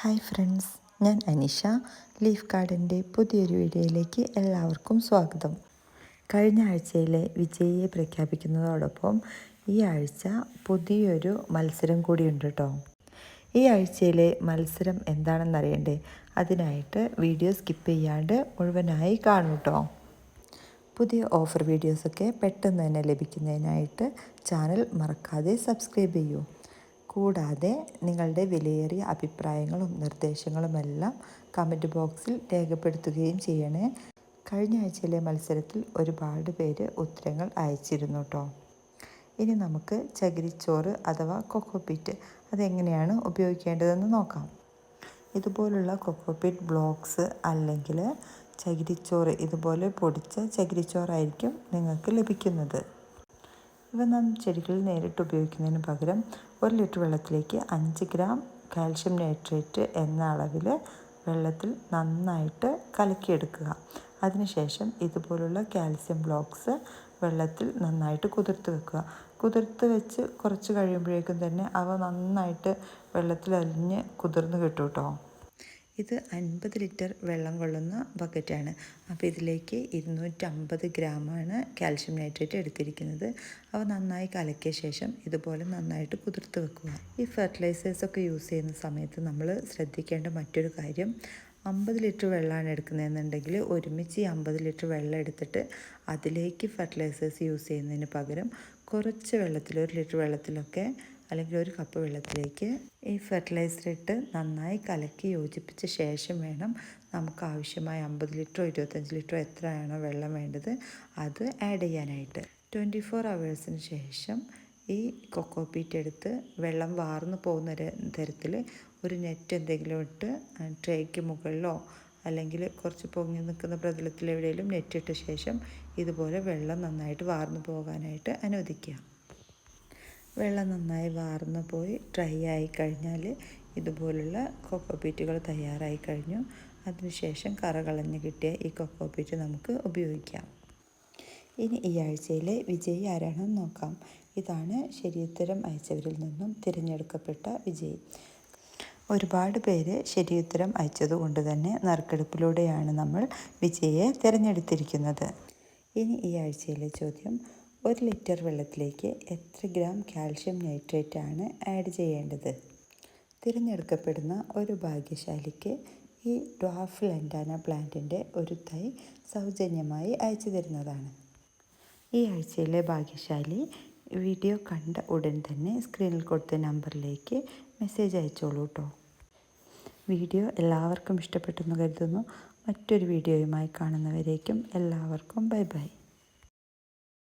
Hi friends ഞാൻ Anisha leaf ഗാർഡന്റെ പുതിയൊരു വീഡിയോയിലേക്ക് എല്ലാവർക്കും സ്വാഗതം. കഴിഞ്ഞ ആഴ്ചയിലെ വിജയിയെ പ്രഖ്യാപിക്കുന്നതോടൊപ്പം ഈ ആഴ്ച പുതിയൊരു മത്സരം കൂടിയുണ്ട് കേട്ടോ. ഈ ആഴ്ചയിലെ മത്സരം എന്താണെന്നറിയണ്ടേ? അതിനായിട്ട് വീഡിയോ സ്കിപ്പ് ചെയ്യാണ്ട് മുഴുവനായി കാണും കേട്ടോ. പുതിയ ഓഫർ വീഡിയോസൊക്കെ പെട്ടെന്ന് തന്നെ ലഭിക്കുന്നതിനായിട്ട് ചാനൽ മറക്കാതെ സബ്സ്ക്രൈബ് ചെയ്യൂ. കൂടാതെ നിങ്ങളുടെ വിലയേറിയ അഭിപ്രായങ്ങളും നിർദ്ദേശങ്ങളുമെല്ലാം കമന്റ് ബോക്സിൽ രേഖപ്പെടുത്തുകയും ചെയ്യണേ. കഴിഞ്ഞ ആഴ്ചയിലെ മത്സരത്തിൽ ഒരുപാട് പേര് ഉത്തരങ്ങൾ അയച്ചിരുന്നു കേട്ടോ ഇനി നമുക്ക് ചകിരിച്ചോറ് അഥവാ കൊക്കോപ്പീറ്റ് അതെങ്ങനെയാണ് ഉപയോഗിക്കേണ്ടതെന്ന് നോക്കാം. ഇതുപോലുള്ള കൊക്കോപ്പീറ്റ് ബ്ലോക്സ് അല്ലെങ്കിൽ ചകിരിച്ചോറ് ഇതുപോലെ പൊടിച്ച ചകിരിച്ചോറായിരിക്കും നിങ്ങൾക്ക് ലഭിക്കുന്നത്. ഇവ നാം ചെടികളിൽ നേരിട്ട് ഉപയോഗിക്കുന്നതിന് പകരം ഒരു ലിറ്റർ വെള്ളത്തിലേക്ക് അഞ്ച് ഗ്രാം കാൽഷ്യം നൈട്രേറ്റ് എന്ന അളവിൽ വെള്ളത്തിൽ നന്നായിട്ട് കലക്കിയെടുക്കുക. അതിനുശേഷം ഇതുപോലുള്ള കാൽസ്യം ബ്ലോക്സ് വെള്ളത്തിൽ നന്നായിട്ട് കുതിർത്ത് വെക്കുക. കുതിർത്ത് വെച്ച് കുറച്ച് കഴിയുമ്പോഴേക്കും തന്നെ അവ നന്നായിട്ട് വെള്ളത്തിൽ അലിഞ്ഞ് കുതിർന്ന് കിട്ടും കേട്ടോ. ഇത് അൻപത് ലിറ്റർ വെള്ളം കൊള്ളുന്ന ബക്കറ്റാണ്. അപ്പോൾ ഇതിലേക്ക് ഇരുന്നൂറ്റമ്പത് ഗ്രാമാണ് കാൽഷ്യം നൈട്രേറ്റ് എടുത്തിരിക്കുന്നത്. അവ നന്നായി കലക്കിയ ശേഷം ഇതുപോലെ നന്നായിട്ട് കുതിർത്ത് വെക്കുക. ഈ ഫെർട്ടിലൈസേഴ്സൊക്കെ യൂസ് ചെയ്യുന്ന സമയത്ത് നമ്മൾ ശ്രദ്ധിക്കേണ്ട മറ്റൊരു കാര്യം അമ്പത് ലിറ്റർ വെള്ളമാണ് എടുക്കുന്നതെന്നുണ്ടെങ്കിൽ ഒരുമിച്ച് ഈ അമ്പത് ലിറ്റർ വെള്ളം എടുത്തിട്ട് അതിലേക്ക് ഫെർട്ടിലൈസേഴ്സ് യൂസ് ചെയ്യുന്നതിന് പകരം കുറച്ച് വെള്ളത്തിൽ ഒരു ലിറ്റർ വെള്ളത്തിലൊക്കെ അല്ലെങ്കിൽ ഒരു കപ്പ് വെള്ളത്തിലേക്ക് ഈ ഫെർട്ടിലൈസർ ഇട്ട് നന്നായി കലക്കി യോജിപ്പിച്ച ശേഷം വേണം നമുക്ക് ആവശ്യമായ അമ്പത് ലിറ്ററോ ഇരുപത്തഞ്ച് ലിറ്ററോ എത്രയാണോ വെള്ളം വേണ്ടത് അത് ആഡ് ചെയ്യാനായിട്ട്. ട്വന്റി ഫോർ അവേഴ്സിന് ശേഷം ഈ കൊക്കോ പീറ്റ് എടുത്ത് വെള്ളം വാർന്നു പോകുന്ന തരത്തിൽ ഒരു നെറ്റ് എന്തെങ്കിലും ഇട്ട് ട്രേക്ക് മുകളിലോ അല്ലെങ്കിൽ കുറച്ച് പൊങ്ങി നിൽക്കുന്ന പ്രതലത്തിൽ എവിടെയെങ്കിലും നെറ്റ് ഇട്ട ശേഷം ഇതുപോലെ വെള്ളം നന്നായിട്ട് വാർന്നു പോകാനായിട്ട് അനുവദിക്കുക. വെള്ളം നന്നായി വാർന്നു പോയി ഡ്രൈ ആയി കഴിഞ്ഞാൽ ഇതുപോലുള്ള കൊക്കോ പീറ്റുകൾ തയ്യാറായി കഴിഞ്ഞു. അതിനുശേഷം കറ കളഞ്ഞ് കിട്ടിയ ഈ കൊക്കോ പീറ്റ് നമുക്ക് ഉപയോഗിക്കാം. ഇനി ഈ ആഴ്ചയിലെ വിജയി ആരാണെന്ന് നോക്കാം. ഇതാണ് ശരിയുത്തരം അയച്ചവരിൽ നിന്നും തിരഞ്ഞെടുക്കപ്പെട്ട വിജയി. ഒരുപാട് പേര് ശരിയുത്തരം അയച്ചതുകൊണ്ട് തന്നെ നറുക്കെടുപ്പിലൂടെയാണ് നമ്മൾ വിജയെ തിരഞ്ഞെടുത്തിരിക്കുന്നത്. ഇനി ഈ ആഴ്ചയിലെ ചോദ്യം ഒരു ലിറ്റർ വെള്ളത്തിലേക്ക് എത്ര ഗ്രാം കാൽഷ്യം നൈട്രേറ്റ് ആണ് ആഡ് ചെയ്യേണ്ടത്? തിരഞ്ഞെടുക്കപ്പെടുന്ന ഒരു ഭാഗ്യശാലിക്ക് ഈ ഡ്വാഫ് ലെൻഡാന പ്ലാന്റിന്റെ ഒരു തൈ സൗജന്യമായി അയച്ചു തരുന്നതാണ്. ഈ ആഴ്ചയിലെ ഭാഗ്യശാലി വീഡിയോ കണ്ട ഉടൻ തന്നെ സ്ക്രീനിൽ കൊടുത്ത നമ്പറിലേക്ക് മെസ്സേജ് അയച്ചോളൂ കേട്ടോ വീഡിയോ എല്ലാവർക്കും ഇഷ്ടപ്പെട്ടെന്ന് കരുതുന്നു. മറ്റൊരു വീഡിയോയുമായി കാണുന്നവരേക്കും എല്ലാവർക്കും ബൈ ബൈ.